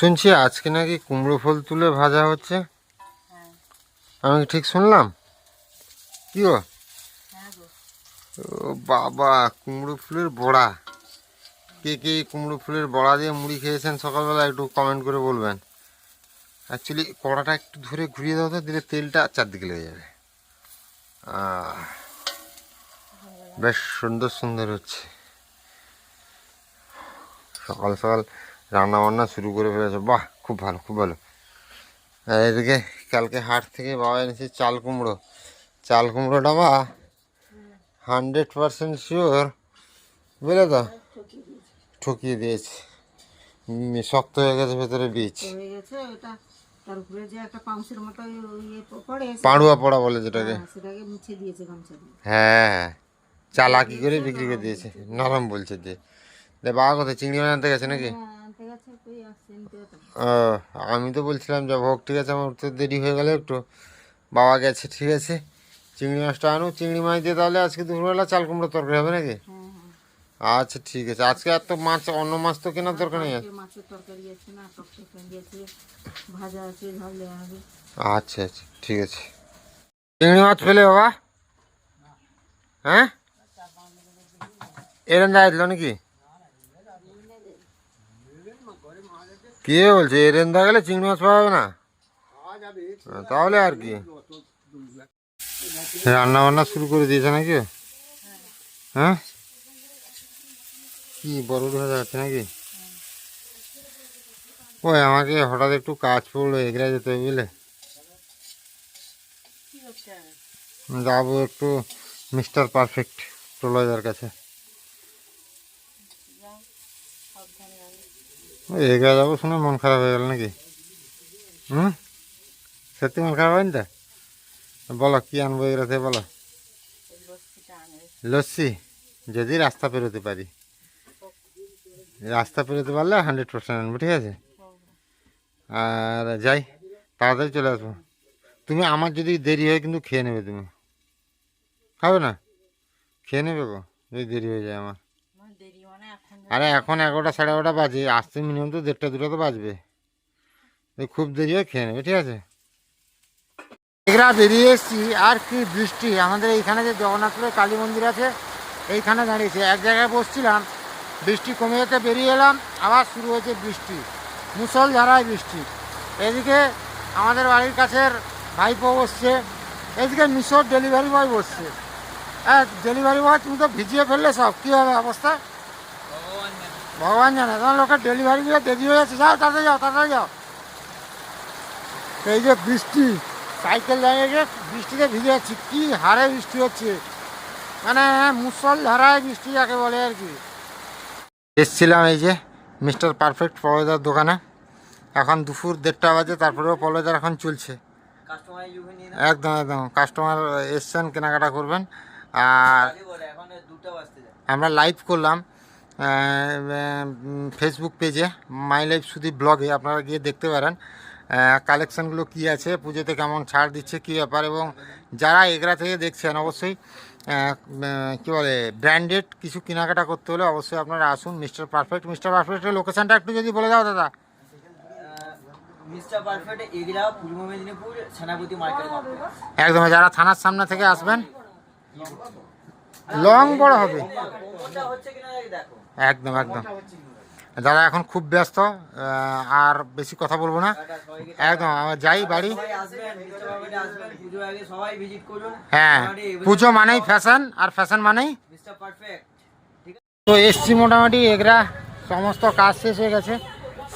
শুনছি আজকে নাকি কুমড়ো ফুল তুলে ভাজা হচ্ছে। হ্যাঁ। আমি ঠিক শুনলাম? কি গো? হ্যাঁ ও বাবা কুমড়ো ফুলের বড়া। কে কে কুমড়ো ফুলের বড়া দিয়ে মুড়ি খেয়েছেন সকালবেলা একটু কমেন্ট করে বলবেন। অ্যাকচুয়ালি কড়াটা একটু ধরে ঘুরিয়ে দাও তো দিলে তেলটা চারদিকে লেগে যাবে। বেশ সুন্দর সুন্দর হচ্ছে। সকাল সকাল রান্না বান্না শুরু করে ফেলেছে। বাহ খুব ভালো খুব ভালো। আর এদিকে কালকে হাট থেকে বাবা এনেছে চাল কুমড়ো। চাল কুমড়োটা বা হান্ড্রেড পারসেন্ট শিওর বুঝলে তো? ঠকিয়ে দিয়েছে। শক্ত হয়ে গেছে ভেতরে বীজ। হয়ে ইয়ে পড়ে পাড়ুয়া পড়া বলে যেটাকে। হ্যাঁ, দিয়ে। হ্যাঁ চালাকি করে বিক্রি করে দিয়েছে। নরম বলছে যে। বাবা কোথায় চিংড়ি আনতে গেছে নাকি হ্যাঁ আনতে গেছে কই আসছে নিতে হতো ও আমি তো বলছিলাম যে হোক ঠিক আছে আমার উঠতে দেরি হয়ে গেল একটু। বাবা গেছে ঠিক আছে। চিংড়ি মাছটা আনো চিংড়ি মাছ দিয়ে তাহলে আজকে দুপুরবেলা চাল কুমড়ো তরকারি হবে নাকি? আচ্ছা ঠিক আছে। আজকে আর তো মাছ অন্য মাছ তো কেনার দরকার নেই আচ্ছা আচ্ছা ঠিক আছে। চিংড়ি মাছ পেলে বাবা। হ্যাঁ? এরেন্দা আসলো নাকি? কে বলছে? এরেন্দা গেলে চিংড়ি মাছ পাওয়া যাবে না? তাহলে আর কি। রান্না বান্না শুরু করে দিয়েছে নাকি? হ্যাঁ? কি বড় ভাজা আছে নাকি? ওই আমাকে হঠাৎ একটু কাজ পড়ল এগরা যেতে হবে বুঝলে। যাব একটু মিস্টার পারফেক্ট টোলাজার কাছে। সাবধানে যাবে শুনে মন খারাপ হয়ে গেল নাকি? হুম? সত্যি মন খারাপ হয়নি তো? বলো কি আনব থেকে বলো? লস্যি? যদি রাস্তা পেরোতে পারি। রাস্তা পেরোতে পারলে হান্ড্রেড পার্সেন্ট আনব ঠিক আছে? আর যাই তাড়াতাড়ি চলে আসব। তুমি আমার যদি দেরি হয় কিন্তু খেয়ে নেবে তুমি। খাবে না? খেয়ে নেবে গো যদি দেরি হয়ে যায় আমার আমার দেরি মানে এখন আরে এখন এগারোটা সাড়ে এগারোটা বাজে, আসতে মিনিমাম তো দেড়টা দুটো তো বাজবে। খুব দেরি হয় খেয়ে নেবে, ঠিক আছে? বেরিয়ে এসছি, আর কি বৃষ্টি। আমাদের এইখানে যে জগন্নাথপুরের কালী মন্দির আছে, এইখানে দাঁড়িয়েছে। এক জায়গায় বসছিলাম, বৃষ্টি কমে যেতে বেরিয়ে এলাম, আবার শুরু হয়েছে বৃষ্টি। মুসলধারায় বৃষ্টি। এদিকে আমাদের বাড়ির কাছের ভাইপো বসছে, এদিকে মিশোর ডেলিভারি বয় বসছে। হ্যাঁ ডেলিভারি বয় তুমি তো ভিজিয়ে ফেললে সব, কী হবে অবস্থা? ভগবান জানে তোমার লোকের ডেলিভারিগুলো দেরি হয়ে যাচ্ছে। যাও তাড়াতাড়ি যাও তাড়াতাড়ি যাও। এই যে বৃষ্টি সাইকেল দাঁড়িয়ে গিয়ে বৃষ্টিতে ভিজে যাচ্ছি কী হারে বৃষ্টি হচ্ছে। মানে মুসল ধারায় বৃষ্টি যাকে বলে আর কি। এসছিলাম এই যে মিস্টার পারফেক্ট পলয়দার দোকানে। এখন দুপুর দেড়টা বাজে তারপরেও পলয়দার এখন চলছে। একদম একদম। কাস্টমার এসছেন কেনাকাটা করবেন। আর আমরা লাইভ করলাম। ফেসবুক পেজে মাই লাইফ সুদীপ ব্লগে আপনারা গিয়ে দেখতে পারেন কালেকশানগুলো কী আছে পুজোতে কেমন ছাড় দিচ্ছে কী ব্যাপার এবং যারা এগরা থেকে দেখছেন অবশ্যই কী বলে ব্র্যান্ডেড কিছু কেনাকাটা করতে হলে অবশ্যই আপনারা আসুন মিস্টার পারফেক্ট মিস্টার পারফেক্টের লোকেশানটা একটু যদি বলে দাও দাদা একদম যারা থানার সামনে থেকে আসবেন লং বড় হবে হচ্ছে কিনা দেখো একদম একদম। দাদা, এখন খুব ব্যস্ত আর বেশি কথা বলব না। একদম যাই বাড়ি। হ্যাঁ পুজো মানেই ফ্যাশন আর ফ্যাশন মানেই তো এসছি মোটামুটি, এগরা, সমস্ত কাজ শেষ হয়ে গেছে।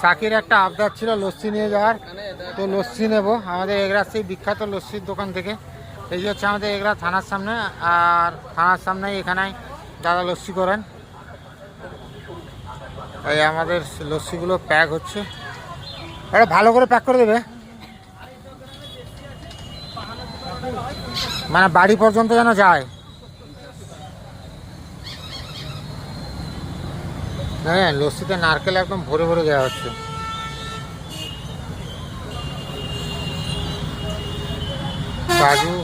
সাকির একটা আবদার ছিল লস্যি নিয়ে যাওয়ার, তো লস্যি নেব। আমাদের এগরা সেই বিখ্যাত লস্যির দোকান থেকে। এই হচ্ছে আমাদের এগরা থানার সামনে, আর থানার সামনে এখানে দাদা লস্যি করেন। এই আমাদের লস্যিগুলো প্যাক হচ্ছে। এটা ভালো করে প্যাক করে দেবে। মানে বাড়ি পর্যন্ত যেন যায়। হ্যাঁ লস্যিতে নারকেল একদম ভরে ভরে দেওয়া হচ্ছে। কাজু।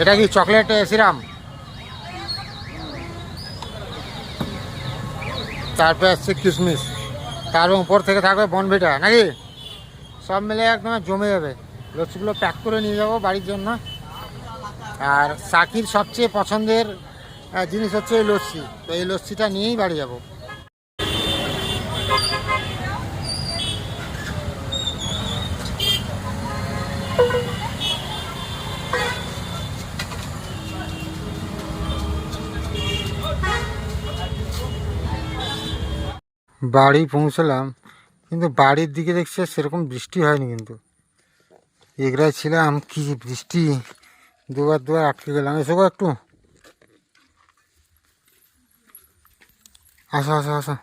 এটা কি চকলেট সিরাম? তারপরে আসছে কিশমিশ তার উপর থেকে থাকবে বনভিটা নাকি? সব মিলে একদম জমে যাবে। লস্যিগুলো প্যাক করে নিয়ে যাব বাড়ির জন্য। আর সাকির সবচেয়ে পছন্দের জিনিস হচ্ছে এই লস্যি। তো এই লস্যিটা নিয়েই বাড়ি যাব। বাড়ি পৌঁছলাম কিন্তু বাড়ির দিকে দেখছি সেরকম বৃষ্টি হয়নি কিন্তু। এগরায় ছিলাম কি বৃষ্টি। দুবার দুবার আটকে গেলাম। এসো একটু। আসো আসো আসো।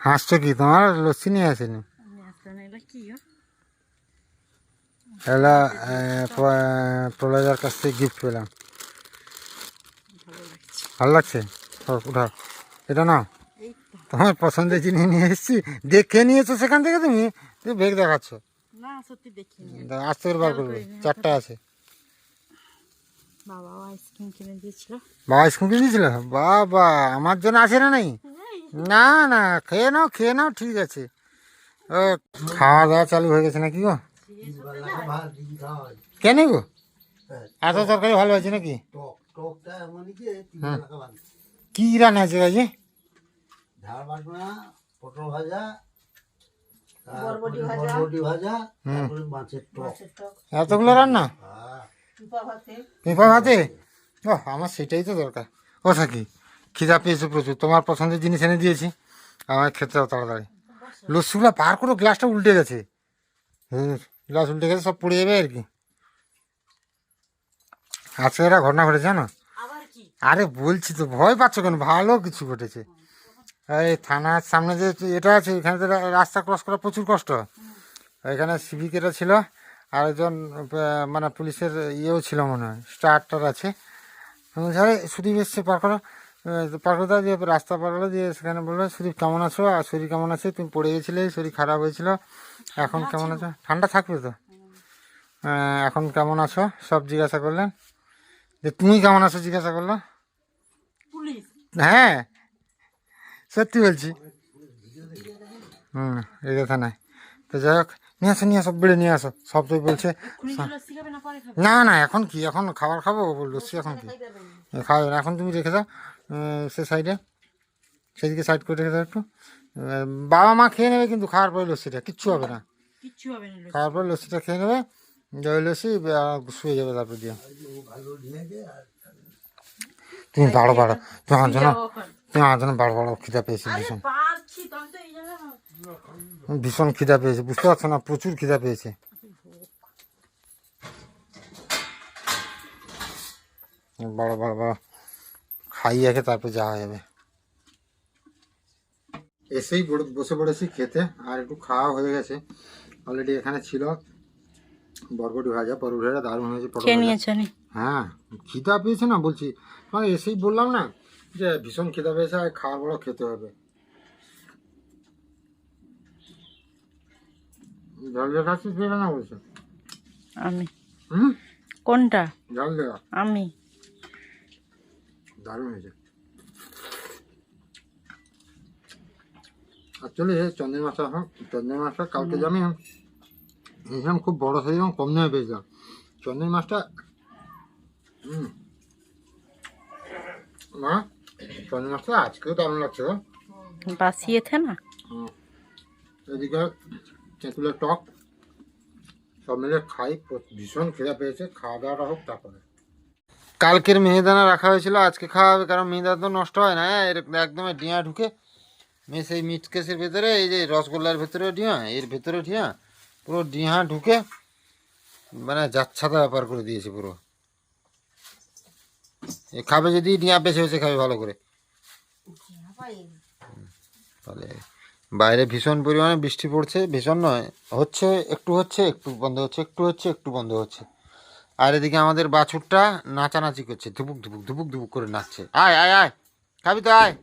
হাসছো কি? তোমার লস্যি নিয়ে আসেনি? এলা প্রলয়ের কাছ থেকে গিফট পেলাম। ভালো লাগছে। ও, উঠাও। এটা না তোমার পছন্দের জিনিস নিয়ে এসেছি। দেখে নিয়েছো সেখান থেকে তুমি? তুমি বেগ দেখাচ্ছ। না সত্যি দেখিনি। আস্তে করে বার করবে। চারটা আছে। বাবাও আইসক্রিম কিনে দিয়েছিল। বাবা স্কুল কিনে দিয়েছিল? বাবা আমার জন্য আছে না নাই? না না খেয়ে নাও খেয়ে নাও ঠিক আছে। ও খাওয়া দাওয়া চালু হয়ে গেছে নাকি গো? কেন গো? এত তরকারি ভালো আছে নাকি? টক টকটা এমনই যে হুম। টাকা বাঁধে কি রান্না আছে আজকে ঝাল বাটনা পটল ভাজা বরবটি ভাজা। বরবটি ভাজা হুম। তারপরে মাছের টক। এতগুলো রান্না? আহ, পিপা ভাতে। ও আমার সেটাই তো দরকার। ও থাকি খিদা পেয়েছে প্রচুর। তোমার পছন্দের জিনিস এনে দিয়েছি। আমার খেতে দাও তাড়াতাড়ি। লস্যিগুলো পার করো গ্লাসটা উল্টে গেছে। হুম গ্লাস উল্টে গেছে সব পড়ে যাবে আর কি। আজকে একটা ঘটনা ঘটেছে জানো? আরে বলছি তো ভয় পাচ্ছ কেন? ভালো কিছু ঘটেছে। এই থানার সামনে যে এটা আছে এখানে তো রাস্তা ক্রস করা প্রচুর কষ্ট। এখানে সিভিকেরা ছিল আর একজন মানে পুলিশের ইয়েও ছিল মনে হয় স্টারটার আছে। আরে সুদীপ এসছে পার করো। পার করে দাও দিয়ে রাস্তা পার দিয়ে সেখানে বলল সুদীপ কেমন আছো? আর শরীর কেমন আছে? তুমি পড়ে গেছিলে শরীর খারাপ হয়েছিল। এখন কেমন আছো। ঠান্ডা থাকবে তো? এখন কেমন আছো? সব জিজ্ঞাসা করলেন। যে তুমি কেমন আছো? জিজ্ঞাসা করল। হ্যাঁ সত্যি বলছি। হুম এই কথা নাই তো যাই হোক নিয়ে আসো নিয়ে আসো বেড়ে নিয়ে আসো। সব তো বলছে খাবে না না এখন কি? এখন খাবার খাব? লস্যি এখন কি? এ, না। এখন তুমি রেখে দাও সে সাইডে। সেদিকে সাইড করে রেখে দাও একটু। বাবা মা খেয়ে নেবে কিন্তু খাওয়ার পরে লস্যিটা কিচ্ছু হবে না। খাওয়ার পরে লস্যিটা খেয়ে নেবে যে লস্যি শুয়ে যাবে তারপর দিয়ে। তুমি বাড়ো বাড়ো তুমি আমার জন্য আমার জন্য বাড়ো বাড়ো খিদা পেয়েছি ভীষণ। ভীষণ খিদা পেয়েছে বুঝতে পারছ না? প্রচুর খিদা পেয়েছে। বড় বড় বড় খাইয়ে রেখে তারপর যাওয়া যাবে। এসেই বড়- বসে পড়েছি খেতে আর একটু খাওয়া হয়ে গেছে। অলরেডি এখানে ছিল বরবটি ভাজা বরবটি ভাজা। দারুণ হয়েছে হ্যাঁ খিদা পেয়েছে না বলছি? মানে এসেই বললাম না যে ভীষণ খিদা পেয়েছে আর বড় খেতে হবে। জল দেওয়া খাচ্ছিস দেবে না বলছো? আমি। হুম? কোনটা? জল দেওয়া আমি। দারুণ হয়েছে। অ্যাকচুয়ালি চন্দ্রের মাছটা এখন চন্দ্রের মাছটা কালকে যে আমি খুব বড় সাইজ এবং কম দামে পেয়েছিলাম। চন্দ্রের মাছটা হুম মা চন্দ্রের মাছটা আজকেও দারুণ লাগছে গো বাসিয়ে থে না। এদিকে তেঁতুলের টক সব মিলে খাই ভীষণ খিদা পেয়েছে খাওয়া দাওয়াটা হোক তারপরে কালকের মেহেদানা রাখা হয়েছিল আজকে খাওয়া হবে কারণ মেহেদানা তো নষ্ট হয় না হ্যাঁ এর একদম ডিয়া ঢুকে মেয়ে সেই মিট কেসের ভেতরে এই যে রসগোল্লার ভেতরে ডিয়া এর ভেতরে ডিয়া পুরো ডিহা ঢুকে মানে যাচ্ছাতা ব্যাপার করে দিয়েছে পুরো এ খাবে যদি ডিয়া বেছে বেছে খাবে ভালো করে বাইরে ভীষণ পরিমাণে বৃষ্টি পড়ছে ভীষণ নয় হচ্ছে একটু হচ্ছে একটু বন্ধ হচ্ছে একটু হচ্ছে একটু বন্ধ হচ্ছে। আর এদিকে আমাদের বাছুরটা নাচানাচি করছে ধুপুক ধুপুক ধুপুক ধুপুক করে নাচছে। আয় আয় আয় খাবি তো আয়।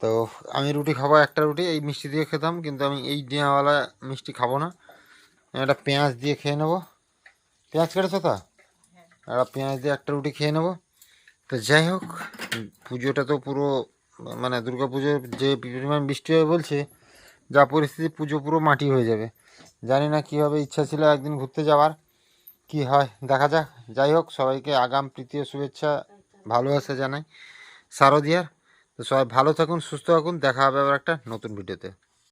তো আমি রুটি খাব একটা রুটি এই মিষ্টি দিয়ে খেতাম কিন্তু আমি এই ডিয়াওয়ালা মিষ্টি খাব না। একটা পেঁয়াজ দিয়ে খেয়ে নেব। পেঁয়াজ কেটেছো তো? একটা পেঁয়াজ দিয়ে একটা রুটি খেয়ে নেব। তো যাই হোক, পুজোটা তো পুরো মানে দুর্গা পুজোর যে পরিমাণ বৃষ্টি হয়ে বলছে, যা পরিস্থিতি পুজো পুরো মাটি হয়ে যাবে। জানি না কীভাবে ইচ্ছা ছিল একদিন ঘুরতে যাওয়ার, কি হয়, দেখা যাক। যাই হোক, সবাইকে আগাম তৃতীয় শুভেচ্ছা, ভালোবাসা জানাই। শারদিয়ার, তো সবাই ভালো থাকুন, সুস্থ থাকুন, দেখা হবে আবার একটা নতুন ভিডিওতে।